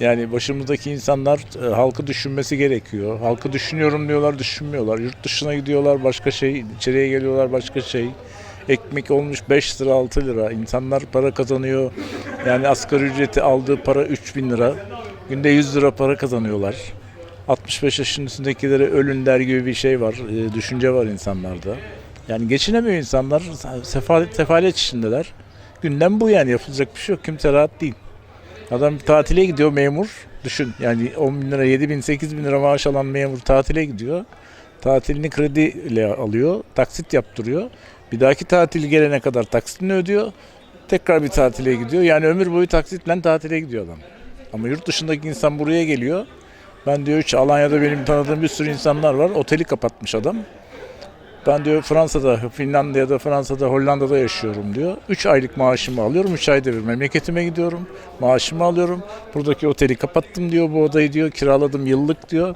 Yani başımızdaki insanlar e, halkı düşünmesi gerekiyor. Halkı düşünüyorum diyorlar, düşünmüyorlar. Yurt dışına gidiyorlar başka şey, içeriye geliyorlar başka şey. Ekmek olmuş 5 lira 6 lira. İnsanlar para kazanıyor. Yani asgari ücreti aldığı para 3000 lira. Günde 100 lira para kazanıyorlar. 65 yaşın üstündekilere ölün der gibi bir şey var. e, düşünce var insanlarda. Yani geçinemiyor insanlar. Sefalet, sefalet içindeler. Gündem bu yani yapılacak bir şey yok. Kimse rahat değil. Adam tatile gidiyor memur. Düşün yani 10 bin lira, 7 bin, 8 bin lira maaş alan memur tatile gidiyor. Tatilini krediyle alıyor. Taksit yaptırıyor. Bir dahaki tatil gelene kadar taksitini ödüyor. Tekrar bir tatile gidiyor. Yani ömür boyu taksitle tatile gidiyor adam. Ama yurt dışındaki insan buraya geliyor. Ben diyor hiç Alanya'da benim tanıdığım bir sürü insanlar var. Oteli kapatmış adam. Ben diyor Fransa'da, Finlandiya'da, Fransa'da, Hollanda'da yaşıyorum diyor. 3 aylık maaşımı alıyorum. 3 ayda bir memleketime gidiyorum. Maaşımı alıyorum. Buradaki oteli kapattım diyor. Bu odayı diyor kiraladım yıllık diyor.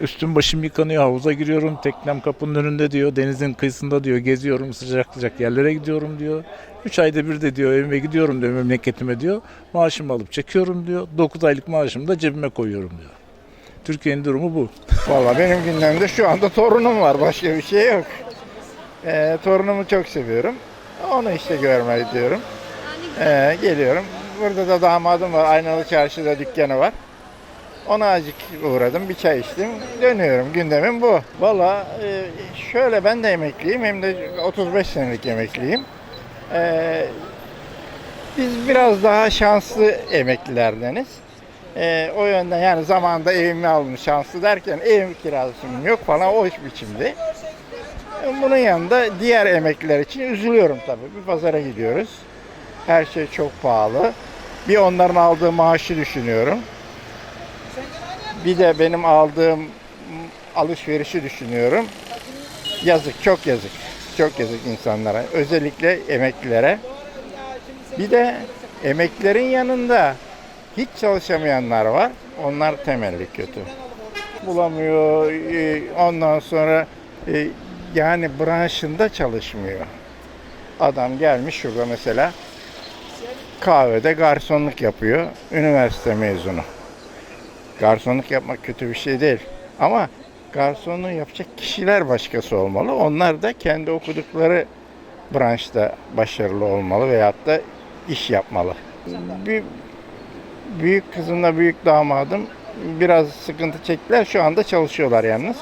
Üstüm başım yıkanıyor. Havuza giriyorum. Teknem kapının önünde diyor. Denizin kıyısında diyor. Geziyorum. Sıcak sıcak yerlere gidiyorum diyor. 3 ayda bir de diyor evime gidiyorum diyor memleketime diyor. Maaşımı alıp çekiyorum diyor. 9 aylık maaşımı da cebime koyuyorum diyor. Türkiye'nin durumu bu. Valla benim gündemde şu anda torunum var. Başka bir şey yok. Ee, torunumu çok seviyorum. Onu işte görmeyi diyorum. Ee, geliyorum. Burada da damadım var. Aynalı Çarşı'da dükkanı var. Ona azıcık uğradım. Bir çay içtim. Dönüyorum. Gündemim bu. Valla e, şöyle ben de emekliyim. Hem de 35 senelik emekliyim. Ee, biz biraz daha şanslı emeklilerdeniz. Ee, o yönden yani zamanında evimi aldım şanslı derken ev kirasım yok falan o iş biçimde. Ee, Bunun yanında diğer emekliler için üzülüyorum tabii. Bir pazara gidiyoruz. Her şey çok pahalı. Bir onların aldığı maaşı düşünüyorum. Bir de benim aldığım alışverişi düşünüyorum. Yazık, çok yazık. Çok yazık insanlara. Özellikle emeklilere. Bir de emeklilerin yanında hiç çalışamayanlar var. Onlar temelli kötü. Bulamıyor. e, Ondan sonra e, yani branşında çalışmıyor. Adam gelmiş şurada mesela kahvede garsonluk yapıyor. Üniversite mezunu. Garsonluk yapmak kötü bir şey değil. Ama garsonluğu yapacak kişiler başkası olmalı. Onlar da kendi okudukları branşta başarılı olmalı veyahut da iş yapmalı. Bir büyük kızımla büyük damadım biraz sıkıntı çektiler. Şu anda çalışıyorlar yalnız.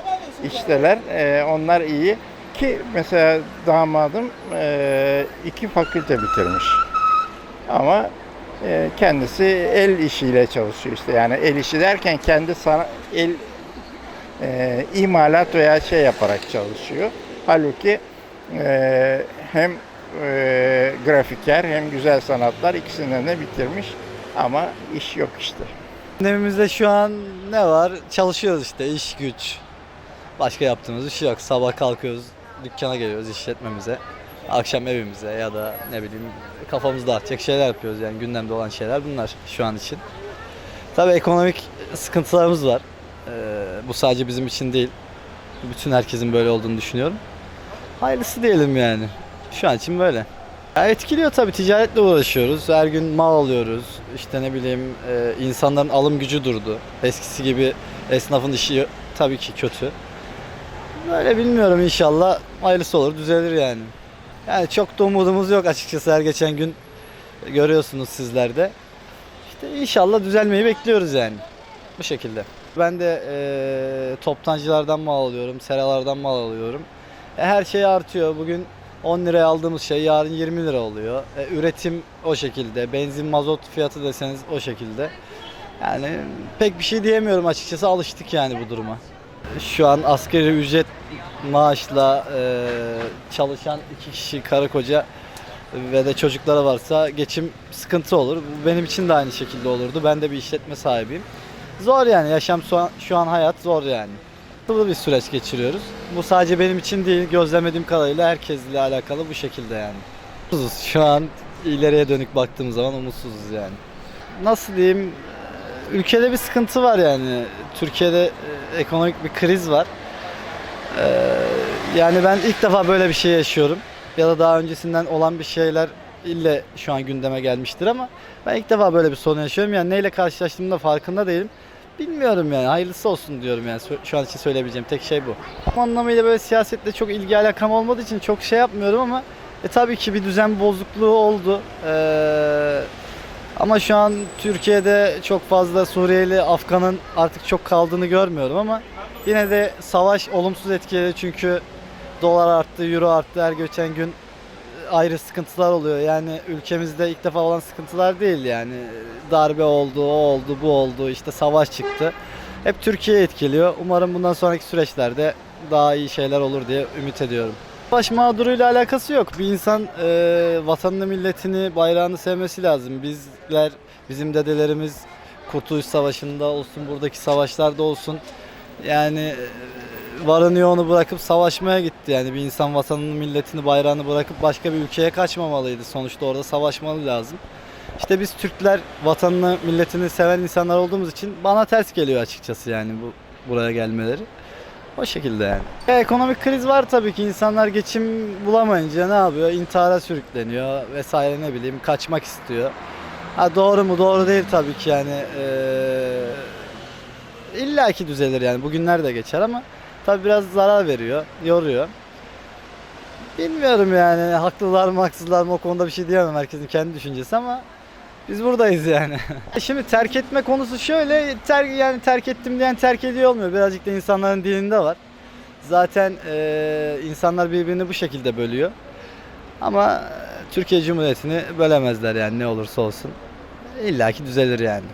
İşteler. Ee, onlar iyi. Ki mesela damadım e, iki fakülte bitirmiş. Ama e, kendisi el işiyle çalışıyor işte. Yani el işi derken kendi sana, el e, imalat veya şey yaparak çalışıyor. Halbuki e, hem e, grafiker hem güzel sanatlar ikisinden de bitirmiş ama iş yok işte. Gündemimizde şu an ne var? Çalışıyoruz işte iş güç. Başka yaptığımız bir şey yok. Sabah kalkıyoruz, dükkana geliyoruz işletmemize. Akşam evimize ya da ne bileyim kafamızı dağıtacak şeyler yapıyoruz yani gündemde olan şeyler bunlar şu an için. Tabii ekonomik sıkıntılarımız var. Ee, bu sadece bizim için değil. Bütün herkesin böyle olduğunu düşünüyorum. Hayırlısı diyelim yani. Şu an için böyle. Ya etkiliyor tabii ticaretle uğraşıyoruz. Her gün mal alıyoruz. İşte ne bileyim e, insanların alım gücü durdu. Eskisi gibi esnafın işi tabii ki kötü. Böyle bilmiyorum inşallah hayırlısı olur düzelir yani. Yani çok da umudumuz yok açıkçası her geçen gün görüyorsunuz sizler de. İşte inşallah düzelmeyi bekliyoruz yani. Bu şekilde. Ben de e, toptancılardan mal alıyorum, seralardan mal alıyorum. E, her şey artıyor. Bugün 10 liraya aldığımız şey yarın 20 lira oluyor. E, üretim o şekilde. Benzin, mazot fiyatı deseniz o şekilde. Yani pek bir şey diyemiyorum açıkçası. Alıştık yani bu duruma. Şu an asgari ücret maaşla e, çalışan iki kişi karı koca ve de çocuklara varsa geçim sıkıntı olur. Bu Benim için de aynı şekilde olurdu. Ben de bir işletme sahibiyim. Zor yani yaşam şu an, şu an hayat zor yani. Sıkıntılı bir süreç geçiriyoruz. Bu sadece benim için değil, gözlemlediğim kadarıyla herkesle alakalı bu şekilde yani. Umutsuzuz. Şu an ileriye dönük baktığımız zaman umutsuzuz yani. Nasıl diyeyim? Ülkede bir sıkıntı var yani. Türkiye'de e, ekonomik bir kriz var. Ee, yani ben ilk defa böyle bir şey yaşıyorum. Ya da daha öncesinden olan bir şeyler ille şu an gündeme gelmiştir ama ben ilk defa böyle bir sorun yaşıyorum. Yani neyle karşılaştığımın da farkında değilim. Bilmiyorum yani hayırlısı olsun diyorum yani şu an için söyleyebileceğim tek şey bu. Tam anlamıyla böyle siyasetle çok ilgi alakam olmadığı için çok şey yapmıyorum ama e, tabii ki bir düzen bozukluğu oldu. Ee, ama şu an Türkiye'de çok fazla Suriyeli, Afgan'ın artık çok kaldığını görmüyorum ama yine de savaş olumsuz etkiledi çünkü dolar arttı, euro arttı her geçen gün ayrı sıkıntılar oluyor. Yani ülkemizde ilk defa olan sıkıntılar değil yani. Darbe oldu, o oldu, bu oldu, işte savaş çıktı. Hep Türkiye etkiliyor. Umarım bundan sonraki süreçlerde daha iyi şeyler olur diye ümit ediyorum. Savaş mağduruyla alakası yok. Bir insan e, vatanını, milletini, bayrağını sevmesi lazım. Bizler, bizim dedelerimiz Kurtuluş Savaşı'nda olsun, buradaki savaşlarda olsun. Yani e, varını yoğunu bırakıp savaşmaya gitti. Yani bir insan vatanını, milletini, bayrağını bırakıp başka bir ülkeye kaçmamalıydı. Sonuçta orada savaşmalı lazım. İşte biz Türkler vatanını, milletini seven insanlar olduğumuz için bana ters geliyor açıkçası yani bu buraya gelmeleri. O şekilde yani. E, ekonomik kriz var tabii ki. İnsanlar geçim bulamayınca ne yapıyor? İntihara sürükleniyor vesaire ne bileyim kaçmak istiyor. Ha doğru mu? Doğru değil tabii ki yani. Ee, İlla ki düzelir yani. Bugünler de geçer ama tabii biraz zarar veriyor, yoruyor. Bilmiyorum yani haklılar mı haksızlar mı o konuda bir şey diyemem herkesin kendi düşüncesi ama biz buradayız yani. Şimdi terk etme konusu şöyle ter, yani terk ettim diyen terk ediyor olmuyor. Birazcık da insanların dilinde var. Zaten eee, insanlar birbirini bu şekilde bölüyor. Ama Türkiye Cumhuriyeti'ni bölemezler yani ne olursa olsun. İlla ki düzelir yani.